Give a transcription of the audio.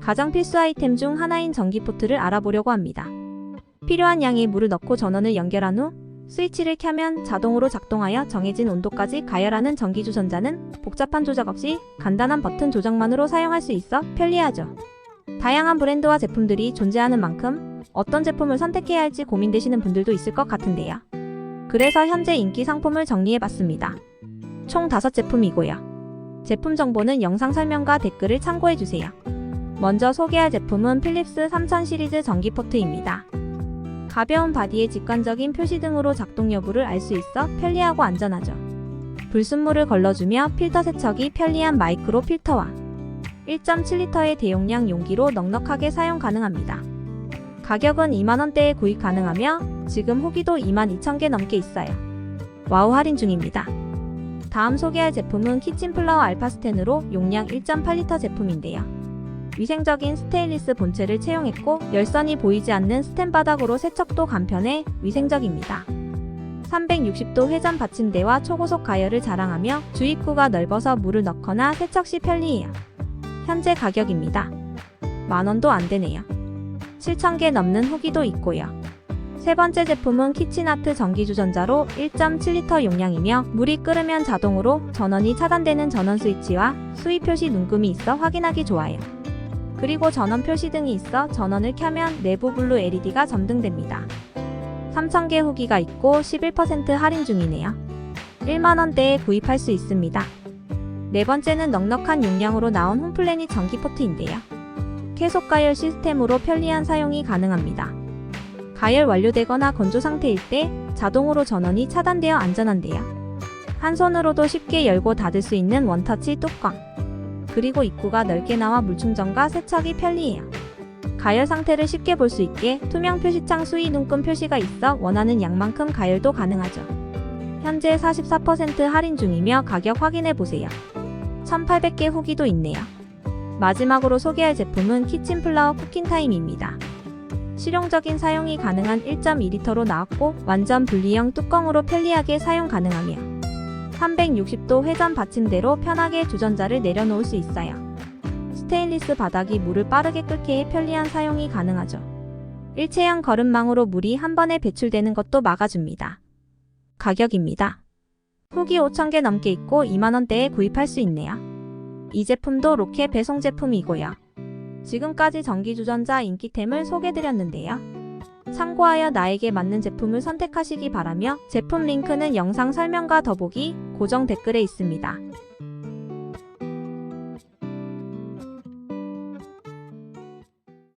가장 필수 아이템 중 하나인 전기포트를 알아보려고 합니다. 필요한 양의 물을 넣고 전원을 연결한 후 스위치를 켜면 자동으로 작동하여 정해진 온도까지 가열하는 전기주전자는 복잡한 조작 없이 간단한 버튼 조작만으로 사용할 수 있어 편리하죠. 다양한 브랜드와 제품들이 존재하는 만큼 어떤 제품을 선택해야 할지 고민되시는 분들도 있을 것 같은데요. 그래서 현재 인기 상품을 정리해봤습니다. 총 5제품이고요. 제품 정보는 영상 설명과 댓글을 참고해주세요. 먼저 소개할 제품은 필립스 3000 시리즈 전기포트입니다. 가벼운 바디에 직관적인 표시 등으로 작동 여부를 알 수 있어 편리하고 안전하죠. 불순물을 걸러주며 필터 세척이 편리한 마이크로 필터와 1.7리터의 대용량 용기로 넉넉하게 사용 가능합니다. 가격은 2만원대에 구입 가능하며 지금 후기도 2만 2천개 넘게 있어요. 와우 할인 중입니다. 다음 소개할 제품은 키친플라워 알파스텐으로 용량 1.8리터 제품인데요. 위생적인 스테인리스 본체를 채용했고 열선이 보이지 않는 스텐 바닥으로 세척도 간편해 위생적입니다. 360도 회전 받침대와 초고속 가열을 자랑하며 주입구가 넓어서 물을 넣거나 세척 시 편리해요. 현재 가격입니다. 만원도 안 되네요. 7,000개 넘는 후기도 있고요. 세 번째 제품은 키친아트 전기주전자로 1.7리터 용량이며 물이 끓으면 자동으로 전원이 차단되는 전원 스위치와 수위 표시 눈금이 있어 확인하기 좋아요. 그리고 전원 표시 등이 있어 전원을 켜면 내부 블루 LED가 점등됩니다. 3,000개 후기가 있고 11% 할인 중이네요. 1만원대에 구입할 수 있습니다. 네 번째는 넉넉한 용량으로 나온 홈플래닛 전기 포트인데요. 계속 가열 시스템으로 편리한 사용이 가능합니다. 가열 완료되거나 건조 상태일 때 자동으로 전원이 차단되어 안전한데요. 한 손으로도 쉽게 열고 닫을 수 있는 원터치 뚜껑. 그리고 입구가 넓게 나와 물충전과 세척이 편리해요. 가열 상태를 쉽게 볼 수 있게 투명 표시창 수위 눈금 표시가 있어 원하는 양만큼 가열도 가능하죠. 현재 44% 할인 중이며 가격 확인해 보세요. 1800개 후기도 있네요. 마지막으로 소개할 제품은 키친플라워 쿠킹타임입니다. 실용적인 사용이 가능한 1.2리터로 나왔고 완전 분리형 뚜껑으로 편리하게 사용 가능하며 360도 회전 받침대로 편하게 주전자를 내려놓을 수 있어요. 스테인리스 바닥이 물을 빠르게 해 편리한 사용이 가능하죠. 일체형 거름망으로 물이 한 번에 배출되는 것도 막아줍니다. 가격입니다. 후기 5,000개 넘게 있고 2만원대에 구입할 수 있네요. 이 제품도 로켓 배송 제품이고요. 지금까지 전기주전자 인기템을 소개드렸는데요. 참고하여 나에게 맞는 제품을 선택하시기 바라며 제품 링크는 영상 설명과 더보기 고정 댓글에 있습니다.